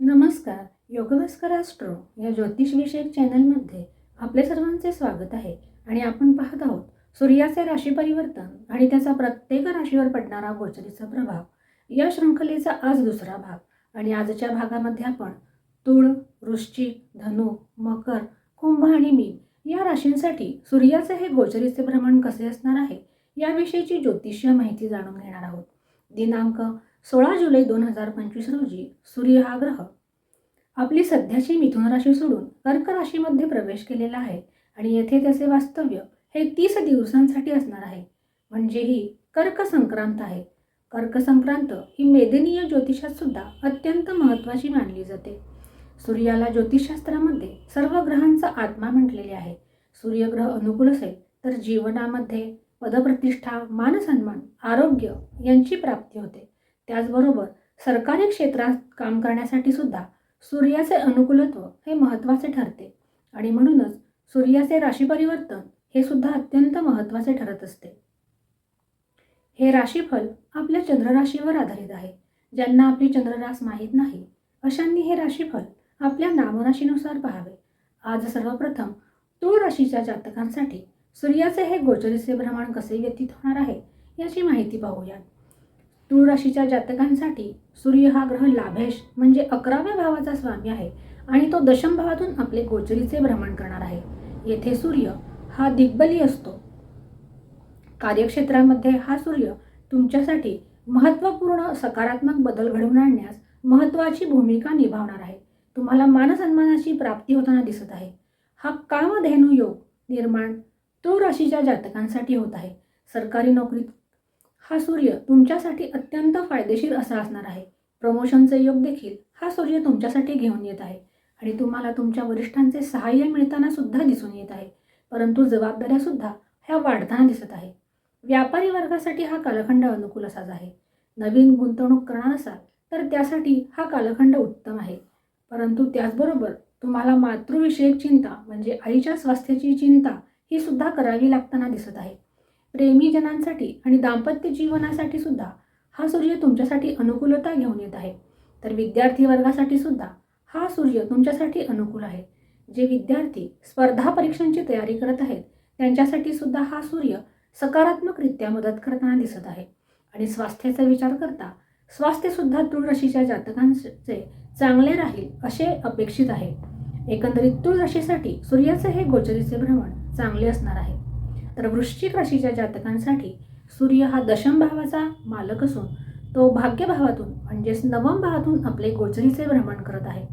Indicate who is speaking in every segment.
Speaker 1: नमस्कार योगभास्कर ॲस्ट्रो या ज्योतिषविषयक चॅनलमध्ये आपले सर्वांचे स्वागत आहे आणि आपण पाहत आहोत सूर्याचे राशी परिवर्तन आणि त्याचा प्रत्येक राशीवर पडणारा गोचरीचा प्रभाव. या शृंखलेचा आज दुसरा भाग आणि आजच्या भागामध्ये आपण तुळ वृश्चिक धनु मकर कुंभ आणि मीन या राशींसाठी सूर्याचे हे गोचरीचे भ्रमण कसे असणार आहे याविषयीची ज्योतिषीय माहिती जाणून घेणार आहोत. दिनांक सोळा जुलै दोन हजार पंचवीस रोजी सूर्य हा ग्रह आपली सध्याची मिथुन राशी सोडून कर्क राशीमध्ये प्रवेश केलेला आहे आणि येथे त्याचे वास्तव्य हे तीस दिवसांसाठी असणार आहे. म्हणजे ही कर्क संक्रांत आहे. कर्क संक्रांत ही मेदिनीय ज्योतिषात सुद्धा अत्यंत महत्त्वाची मानली जाते. सूर्याला ज्योतिषशास्त्रामध्ये सर्व ग्रहांचा आत्मा म्हटलेले आहे. सूर्यग्रह अनुकूल असेल तर जीवनामध्ये पदप्रतिष्ठा मानसन्मान आरोग्य यांची प्राप्ती होते. त्याचबरोबर सरकारी क्षेत्रात काम करण्यासाठी सुद्धा सूर्याचे अनुकूलत्व हे महत्त्वाचे ठरते. आणि म्हणूनच सूर्याचे राशी परिवर्तन हे सुद्धा अत्यंत महत्त्वाचे ठरत असते. हे राशीफल आपल्या चंद्रराशीवर आधारित आहे. ज्यांना आपली चंद्ररास माहीत नाही अशांनी हे राशीफल आपल्या नामराशीनुसार पाहावे. आज सर्वप्रथम तूळ राशीच्या जातकांसाठी सूर्याचे हे गोचरीचे भ्रमण कसे व्यतीत होणार आहे याची माहिती पाहूयात. तूळ राशीच्या जातकांसाठी सूर्य हा ग्रह लाभेश म्हणजे अकराव्या भावाचा स्वामी आहे आणि तो दशम भावातून आपले गोचरीचे भ्रमण करणार आहे. येथे सूर्य हा दिग्बली असतो. कार्यक्षेत्रामध्ये हा सूर्य तुमच्यासाठी महत्त्वपूर्ण सकारात्मक बदल घडवून आणण्यास महत्त्वाची भूमिका निभावणार आहे. तुम्हाला मानसन्मानाची प्राप्ती होताना दिसत आहे. हा कामधेनू योग निर्माण तूळ राशीच्या जातकांसाठी होत आहे. सरकारी नोकरीत हा सूर्य तुमच्यासाठी अत्यंत फायदेशीर असा असणार आहे. प्रमोशनचे योग देखील हा सूर्य तुमच्यासाठी घेऊन येत आहे. आणि तुम्हाला तुमच्या वरिष्ठांचे सहाय्य मिळताना सुद्धा दिसून येत आहे. परंतु जबाबदाऱ्या सुद्धा ह्या वाढताना दिसत आहे. व्यापारी वर्गासाठी हा कालखंड अनुकूल असाच आहे. नवीन गुंतवणूक करणार असाल तर त्यासाठी हा कालखंड उत्तम आहे. परंतु त्याचबरोबर तुम्हाला मातृविषयक चिंता म्हणजे आईच्या स्वास्थ्याची चिंता ही सुद्धा करावी लागताना दिसत आहे. प्रेमीजनांसाठी आणि दाम्पत्य जीवनासाठी सुद्धा हा सूर्य तुमच्यासाठी अनुकूलता घेऊन येत आहे. तर विद्यार्थी वर्गासाठी सुद्धा हा सूर्य तुमच्यासाठी अनुकूल आहे. जे विद्यार्थी स्पर्धा परीक्षांची तयारी करत आहेत त्यांच्यासाठी सुद्धा हा सूर्य सकारात्मकरित्या मदत करताना दिसत आहे. आणि स्वास्थ्याचा विचार करता स्वास्थ्यसुद्धा तुळ राशीच्या जातकांचे चांगले राहील असे अपेक्षित आहे. एकंदरीत तुळ राशीसाठी सूर्याचे हे गोचरीचे भ्रमण चांगले असणार आहे. तर वृश्चिक राशीच्या जातकांसाठी सूर्य हा दशम भावाचा मालक असून तो भाग्यभावातून म्हणजेच नवम भावातून आपले गोचरीचे भ्रमण करत आहे.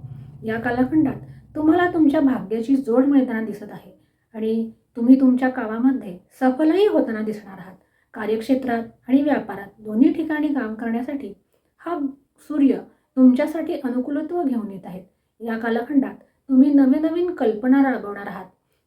Speaker 1: या कालखंडात तुम्हाला तुमच्या भाग्याची जोड मिळताना दिसत आहे आणि तुम्ही तुमच्या कामामध्ये सफलही होताना दिसणार आहात. कार्यक्षेत्रात आणि व्यापारात दोन्ही ठिकाणी काम करण्यासाठी हा सूर्य तुमच्यासाठी अनुकूलत्व घेऊन येत आहेत या कालखंडात तुम्ही नवीन नवीन कल्पना राबवणार आहात.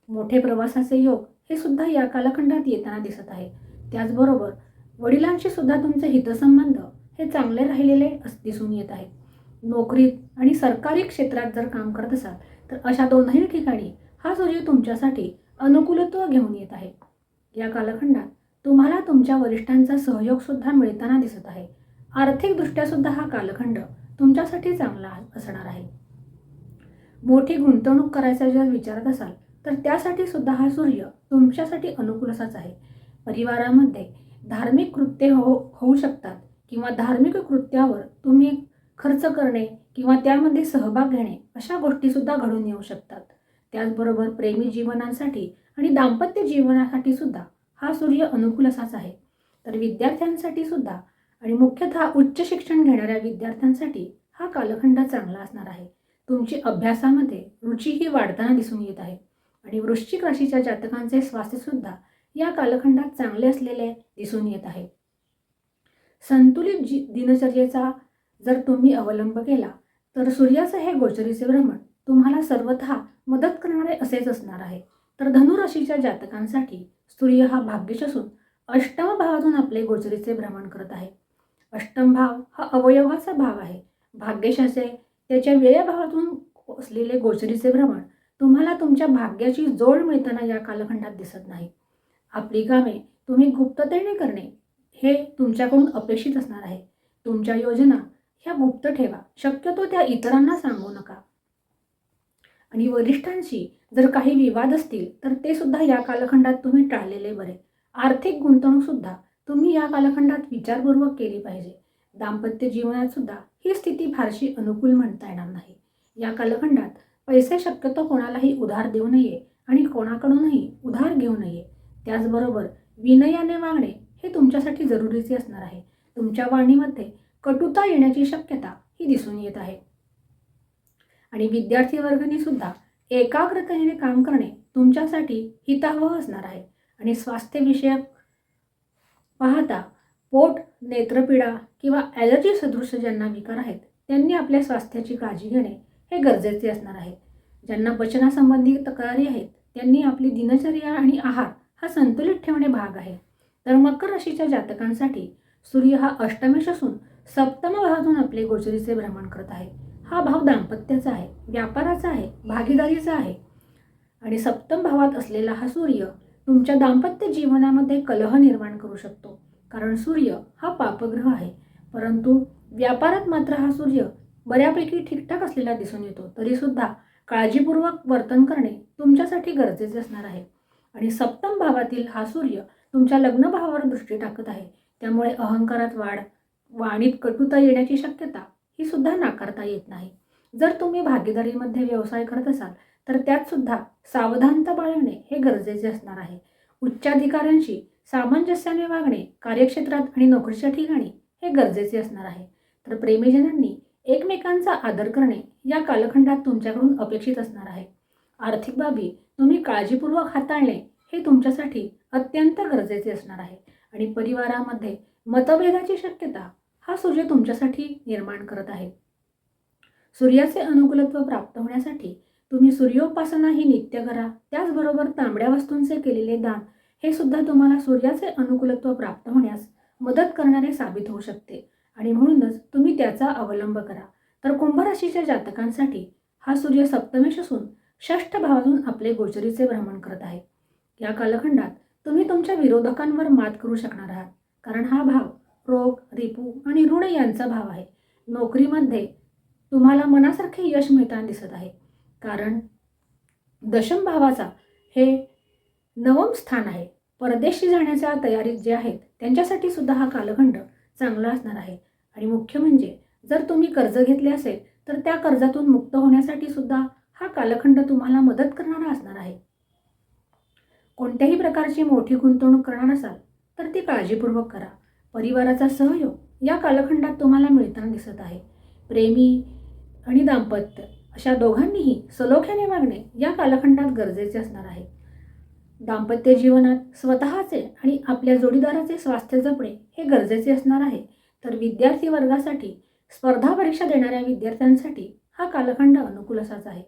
Speaker 1: मोठे प्रवासाचे योग हे सुद्धा या कालखंडात येताना दिसत आहे. त्याचबरोबर वडिलांशी सुद्धा तुमचे हितसंबंध हे चांगले राहिलेले अस दिसून येत आहेत नोकरीत आणि सरकारी क्षेत्रात जर काम करत असाल तर अशा दोनही ठिकाणी हा सूर्य तुमच्यासाठी अनुकूलत्व घेऊन येत आहे. या कालखंडात तुम्हाला तुमच्या वरिष्ठांचा सहयोग सुद्धा मिळताना दिसत आहे. आर्थिकदृष्ट्या सुद्धा हा कालखंड तुमच्यासाठी चांगला असणार आहे. मोठी गुंतवणूक करायचा जर विचारत असाल तर त्यासाठी सुद्धा हा सूर्य तुमच्यासाठी अनुकूल असाच आहे. परिवारामध्ये धार्मिक कृत्ये हो होऊ शकतात किंवा धार्मिक कृत्यावर तुम्ही खर्च करणे किंवा त्यामध्ये सहभाग घेणे अशा गोष्टीसुद्धा घडून येऊ शकतात. त्याचबरोबर प्रेमी जीवनांसाठी आणि दाम्पत्य जीवनासाठी सुद्धा हा सूर्य अनुकूल असाच आहे. तर विद्यार्थ्यांसाठी सुद्धा आणि मुख्यतः उच्च शिक्षण घेणाऱ्या विद्यार्थ्यांसाठी हा कालखंड चांगला असणार आहे. तुमची अभ्यासामध्ये रुचीही वाढताना दिसून येत आहे. आणि वृश्चिक राशीच्या जातकांचे स्वास्थ्यसुद्धा या कालखंडात चांगले असलेले दिसून येत आहे. संतुलित जी दिनचर्येचा जर तुम्ही अवलंब केला तर सूर्याचे हे गोचरीचे भ्रमण तुम्हाला सर्वथा मदत करणारे असेच असणार आहे. तर धनुराशीच्या जातकांसाठी सूर्य हा भाग्यश असून अष्टम भावातून आपले गोचरीचे भ्रमण करत आहे. अष्टम भाव हा अवयवाचा भाव आहे. भाग्यशाचे त्याच्या वेळ्या भावातून असलेले गोचरीचे भ्रमण तुम्हाला तुमच्या भाग्याची जोड मिळताना या कालखंडात दिसत नाही. आपली कामे तुम्ही गुप्ततेने करणे हे तुमच्याकडून अपेक्षित असणार आहे. तुमच्या योजना ह्या गुप्त ठेवा. शक्यतो त्या इतरांना सांगू नका. आणि वरिष्ठांशी जर काही विवाद असतील तर ते सुद्धा या कालखंडात तुम्ही टाळलेले बरे. आर्थिक गुंतवणूक सुद्धा तुम्ही या कालखंडात विचारपूर्वक केली पाहिजे. दाम्पत्य जीवनात सुद्धा ही स्थिती फारशी अनुकूल म्हणता येणार नाही. या कालखंडात पैसे शक्यतो कोणालाही उधार देऊ नये आणि कोणाकडूनही उधार घेऊ नये. त्याचबरोबर विनयाने वागणे हे तुमच्यासाठी जरुरीचे असणार आहे. तुमच्या वाणीमध्ये कटुता येण्याची शक्यता ही दिसून येत आहे. आणि विद्यार्थी वर्गाने सुद्धा एकाग्रतेने काम करणे तुमच्यासाठी हितावह असणार आहे. आणि स्वास्थ्यविषयक पाहता पोट नेत्रपीडा किंवा ॲलर्जी सदृश ज्यांना विकार आहेत त्यांनी आपल्या स्वास्थ्याची काळजी घेणे हे गरजेचे असणार आहे. ज्यांना पचनासंबंधी तक्रारी आहेत त्यांनी आपली दिनचर्या आणि आहार हा संतुलित ठेवणे भाग आहे. तर मकर राशीच्या जातकांसाठी सूर्य हा अष्टमेश असून सप्तम भावातून आपले गोचरीचे भ्रमण करत आहे. हा भाव दाम्पत्याचा आहे व्यापाराचा आहे भागीदारीचा आहे. आणि सप्तम भावात असलेला हा सूर्य तुमच्या दाम्पत्य जीवनामध्ये कलह निर्माण करू शकतो. कारण सूर्य हा पापग्रह आहे परंतु व्यापारात मात्र हा सूर्य बऱ्यापैकी ठीकठाक असलेला दिसून येतो. तरीसुद्धा काळजीपूर्वक वर्तन करणे तुमच्यासाठी गरजेचे असणार आहे. आणि सप्तम भावातील हा सूर्य तुमच्या लग्न भावावर दृष्टी टाकत आहे. त्यामुळे अहंकारात वाढ वाणीत कटुता येण्याची शक्यता ही सुद्धा नाकारता येत नाही. जर तुम्ही भागीदारीमध्ये व्यवसाय करत असाल तर त्यात सुद्धा सावधानता बाळगणे हे गरजेचे असणार आहे. उच्चाधिकाऱ्यांशी सामंजस्याने वागणे कार्यक्षेत्रात आणि नोकरीच्या ठिकाणी हे गरजेचे असणार आहे. तर प्रेमीजनांनी एकमेकांचा आदर करणे या कालखंडात तुमच्याकडून अपेक्षित असणार आहे. आर्थिक बाबी तुम्ही काळजीपूर्वक हाताळणे हे तुमच्यासाठी अत्यंत गरजेचे असणार आहे. आणि परिवारामध्ये मतभेदाची शक्यता हा सूर्य तुमच्यासाठी निर्माण करत आहे. सूर्याचे अनुकूलत्व प्राप्त होण्यासाठी तुम्ही सूर्योपासना ही नित्य करा. त्याचबरोबर तांबड्या वस्तूंचे केलेले दान हे सुद्धा तुम्हाला सूर्याचे अनुकूलत्व प्राप्त होण्यास मदत करणारे साबित होऊ शकते. आणि म्हणूनच तुम्ही त्याचा अवलंब करा. तर कुंभ राशीच्या जातकांसाठी हा सूर्य सप्तमेश असून षष्ठ भावातून आपले गोचरीचे भ्रमण करत आहे. या कालखंडात तुम्ही तुमच्या विरोधकांवर मात करू शकणार आहात. कारण हा भाव रोग रिपू आणि ऋण यांचा भाव आहे. नोकरीमध्ये तुम्हाला मनासारखे यश मिळताना दिसत आहे. कारण दशम भावाचा हे नवम स्थान आहे. परदेशी जाण्याच्या तयारीत जे आहेत त्यांच्यासाठी सुद्धा हा कालखंड चांगला असणार आहे. आणि मुख्य म्हणजे जर तुम्ही कर्ज घेतले असेल तर त्या कर्जातून मुक्त होण्यासाठी सुद्धा हा कालखंड तुम्हाला मदत करणारा असणार आहे. कोणत्याही प्रकारची मोठी गुंतवणूक करणार असाल तर ती काळजीपूर्वक करा. परिवाराचा सहयोग या कालखंडात तुम्हाला मिळताना दिसत आहे. प्रेमी आणि दाम्पत्य अशा दोघांनीही सलोख्याने वागणे या कालखंडात गरजेचे असणार आहे. दाम्पत्य जीवनात स्वतःचे आणि आपल्या जोडीदाराचे स्वास्थ्य जपणे हे गरजेचे असणार आहे. तर विद्यार्थी वर्गासाठी स्पर्धा परीक्षा देणाऱ्या विद्यार्थ्यांसाठी हा कालखंड अनुकूल असाच आहे.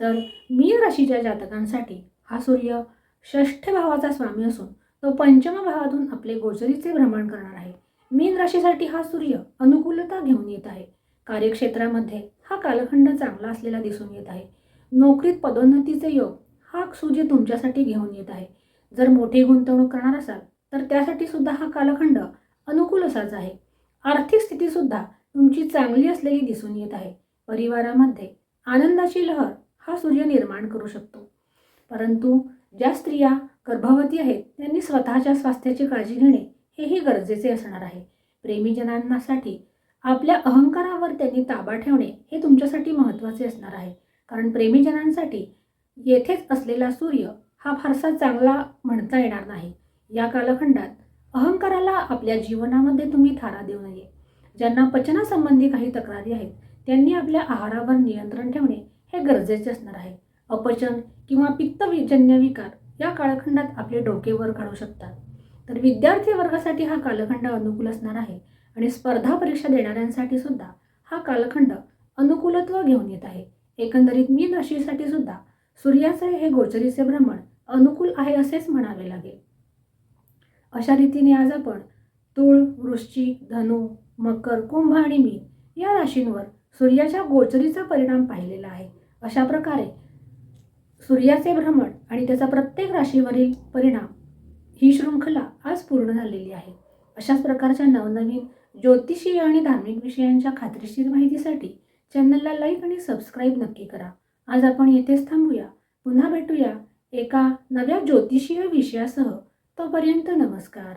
Speaker 1: तर मीन राशीच्या जातकांसाठी हा सूर्य षष्ठ भावाचा स्वामी असून तो पंचम भावातून आपले गोचरीचे भ्रमण करणार आहे. मीन राशीसाठी हा सूर्य अनुकूलता घेऊन येत आहे. कार्यक्षेत्रामध्ये हा कालखंड चांगला असलेला दिसून येत आहे. नोकरीत पदोन्नतीचे योग हा सूर्य तुमच्यासाठी घेऊन येत आहे. जर मोठी गुंतवणूक करणार असाल तर त्यासाठी सुद्धा हा कालखंड अनुकूल असाच आहे. आर्थिक स्थितीसुद्धा तुमची चांगली असलेली दिसून येत आहे. परिवारामध्ये आनंदाची लहर हा सूर्य निर्माण करू शकतो. परंतु ज्या स्त्रिया गर्भवती आहेत त्यांनी स्वतःच्या स्वास्थ्याची काळजी घेणे हेही गरजेचे असणार आहे. प्रेमीजनांसाठी आपल्या अहंकारावर त्यांनी ताबा ठेवणे हे तुमच्यासाठी महत्त्वाचे असणार आहे. कारण प्रेमीजनांसाठी येथेच असलेला सूर्य हा फारसा चांगला म्हणता येणार नाही. या कालखंडात अहंकाराला आपल्या जीवनामध्ये तुम्ही थारा देऊ नये. ज्यांना पचनासंबंधी काही तक्रारी आहेत त्यांनी आपल्या आहारावर नियंत्रण ठेवणे हे गरजेचे असणार आहे. अपचन किंवा पित्तजन्य विकार या कालखंडात आपले डोके वर काढू शकतात. तर विद्यार्थी वर्गासाठी हा कालखंड अनुकूल असणार आहे आणि स्पर्धा परीक्षा देणाऱ्यांसाठी सुद्धा हा कालखंड अनुकूलत्व घेऊन येत आहे. एकंदरीत मीन राशीसाठी सुद्धा सूर्याचे हे गोचरीचे भ्रमण अनुकूल आहे असेच म्हणावे लागेल. अशा रीतीने आज आपण तूळ वृश्चिक धनु मकर कुंभ आणि मीन या राशींवर सूर्याच्या गोचरीचा परिणाम पाहिलेला आहे. अशा प्रकारे सूर्याचे भ्रमण आणि त्याचा प्रत्येक राशीवरील परिणाम ही शृंखला आज पूर्ण झालेली आहे. अशाच प्रकारच्या नवनवीन ज्योतिषीय आणि धार्मिक विषयांच्या खात्रीशीर माहितीसाठी चॅनलला लाईक आणि सबस्क्राईब नक्की करा. आज आपण येथेच थांबूया. पुन्हा भेटूया एका नव्या ज्योतिषीय विषयासह. तोपर्यंत नमस्कार.